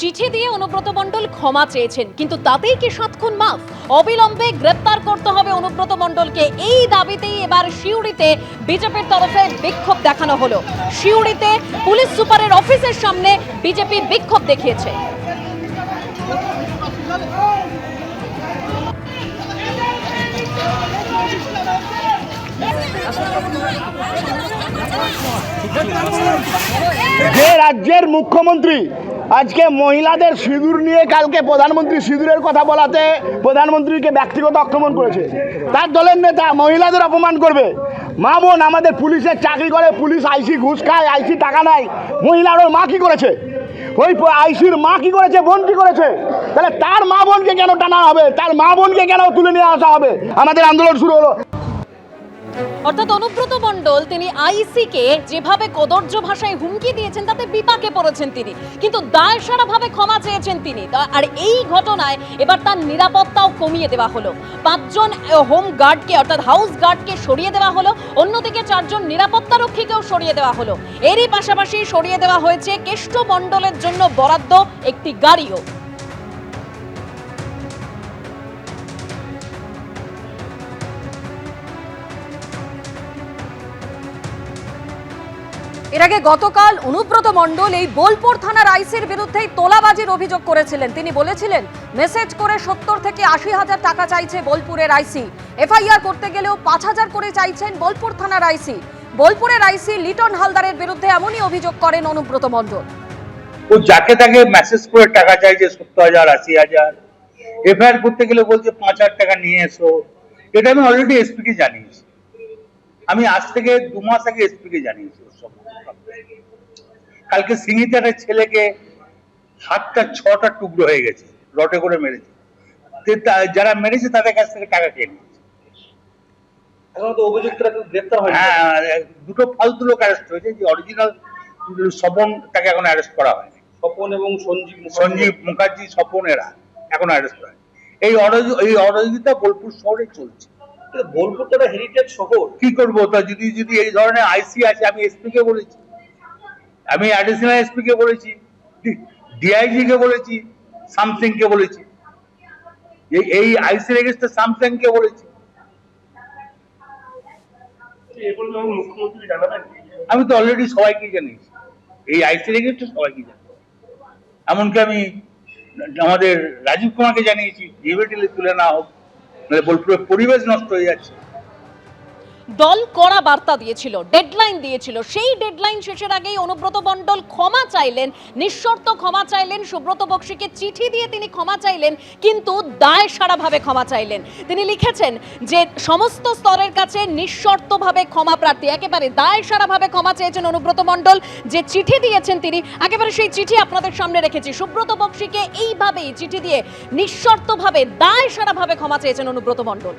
চিঠি দিয়ে অনুব্রত মণ্ডল ক্ষমা চেয়েছেন, কিন্তু তাতেই কি সাতক্ষণ মাফ? অবিলম্বে গ্রেপ্তার করতে হবে অনুব্রত মণ্ডলকে। এই দাবিতেই এবার শিউড়িতে বিজেপির তরফে বিক্ষোভ দেখানো হলো। শিউড়িতে পুলিশ সুপারের অফিসের সামনে বিজেপি বিক্ষোভ দেখিয়েছে। যে রাজ্যের মুখ্যমন্ত্রী আজকে মহিলাদের সিঁদুর নিয়ে কালকে প্রধানমন্ত্রী সিঁদুরের কথা বলাতে প্রধানমন্ত্রীকে ব্যক্তিগত আক্রমণ করেছে। তার দলের নেতা মহিলাদের অপমান করবে। মা বোন, আমাদের পুলিশের চাকরি করে, পুলিশ আইসি ঘুষ খায়, আইসি টাকা নেয়। মহিলার ওর মা কি করেছে? ওই আইসির মা কি করেছে? বোন কি করেছে? তাহলে তার মা বোনকে কেন টানা হবে? তার মা বোনকে কেন তুলে নিয়ে আসা হবে? আমাদের আন্দোলন শুরু হলো। অর্থাৎ অনুব্রত মণ্ডল, তিনি আইসিকে যেভাবে কদর্য ভাষায় হুমকি দিয়েছেন, তাতে বিপাকে পড়েছেন তিনি। কিন্তু দায় সারাভাবে ক্ষমা চেয়েছেন তিনি। আর এই ঘটনায় এবার তার নিরাপত্তাও কমিয়ে দেওয়া হলো। পাঁচজন হোম গার্ডকে, অর্থাৎ হাউস গার্ডকে সরিয়ে দেওয়া হলো। অন্যদিকে চারজন নিরাপত্তা রক্ষীকেও সরিয়ে দেওয়া হলো। এরই পাশাপাশি সরিয়ে দেওয়া হয়েছে কেষ্ট মণ্ডলের জন্য বরাদ্দ একটি গাড়িও। এর আগে গতকাল অনুব্রত মণ্ডল এই বোলপুর থানার আইসির বিরুদ্ধেই তোলাবাজির অভিযোগ করেছিলেন। তিনি বলেছিলেন, মেসেজ করে সত্তর থেকে আশি হাজার টাকা চাইছে বোলপুরের আইসি। এফআইআর করতে গেলেও পাঁচ হাজার করে চাইছেন বোলপুর থানার আইসি। বোলপুরের আইসি লিটন হালদারের বিরুদ্ধে এমনই অভিযোগ করেন অনুব্রত মণ্ডল। ও যাকে তাকে মেসেজ করে টাকা চাইছে সত্তর হাজার, আশি হাজার। এফআইআর করতে গেলে বলছে পাঁচ হাজার টাকা নিয়ে এসো। এটা আমি অলরেডি এসপি কে জানিয়েছি আমি আজ থেকে দু মাস আগে এসপি কে জানিয়েছি ওর। কালকে সিঙ্গিতে একটা ছেলেকে হাতটা ছটা টুকরো হয়ে গেছে রটে করে মেরেছে। যারা মেরেছে তাদের কাছ থেকে টাকা খেয়ে নিয়েছে। অভিযুক্তরা গ্রেপ্তার হয়নি। হ্যাঁ দুটো ফালতু লোক অ্যারেস্ট হয়েছে যে অরিজিনাল স্বপন তাকে এখন অ্যারেস্ট করা হয়নি। স্বপন এবং সঞ্জীব সঞ্জীব মুখার্জি স্বপন এরা এখন অ্যারেস্ট হয় এই অরজ- এই অরজিতা বোলপুর শহরে চলছে। বোলপুর তো একটা হেরিটেজ শহর কি করব? তা যদি যদি এই ধরনের আইসি আছে আমি এসপি কে বলেছি। আমি অ্যাডিশনাল এসপি কে বলেছি ডিআইজি কে বলেছি সামথিং কে বলেছি। এই আইসি রেজিস্টার সামথিং কে বলেছি। আমি তো অলরেডি সবাইকে জানিয়েছি। এই আইসি রেজিস্টার সবাইকে জানি এমনকি আমি আমাদের রাজীব কুমারকে জানিয়েছি ডিবেটিলে তুলে না হোক। নাহলে বোলপুরের পরিবেশ নষ্ট হয়ে যাচ্ছে। দল কড়া বার্তা দিয়েছিল ডেডলাইন দিয়েছিল। সেই ডেডলাইন শেষের আগেই অনুব্রত মণ্ডল ক্ষমা চাইলেন, নিঃশর্ত ক্ষমা চাইলেন, সুব্রত বক্সিকে চিঠি দিয়ে তিনি ক্ষমা চাইলেন, কিন্তু দায় সারাভাবে ক্ষমা চাইলেন। তিনি লিখেছেন যে, সমস্ত স্তরের কাছে নিঃশর্তভাবে ক্ষমা প্রার্থী, একেবারে দায় সারাভাবে ক্ষমা চেয়েছেন অনুব্রত মণ্ডল, যে চিঠি দিয়েছেন তিনি, একেবারে সেই চিঠি আপনাদের সামনে রেখেছি। সুব্রত বক্সিকে এইভাবেই চিঠি দিয়ে নিঃশর্তভাবে দায় সারাভাবে ক্ষমা চেয়েছেন অনুব্রত মণ্ডল।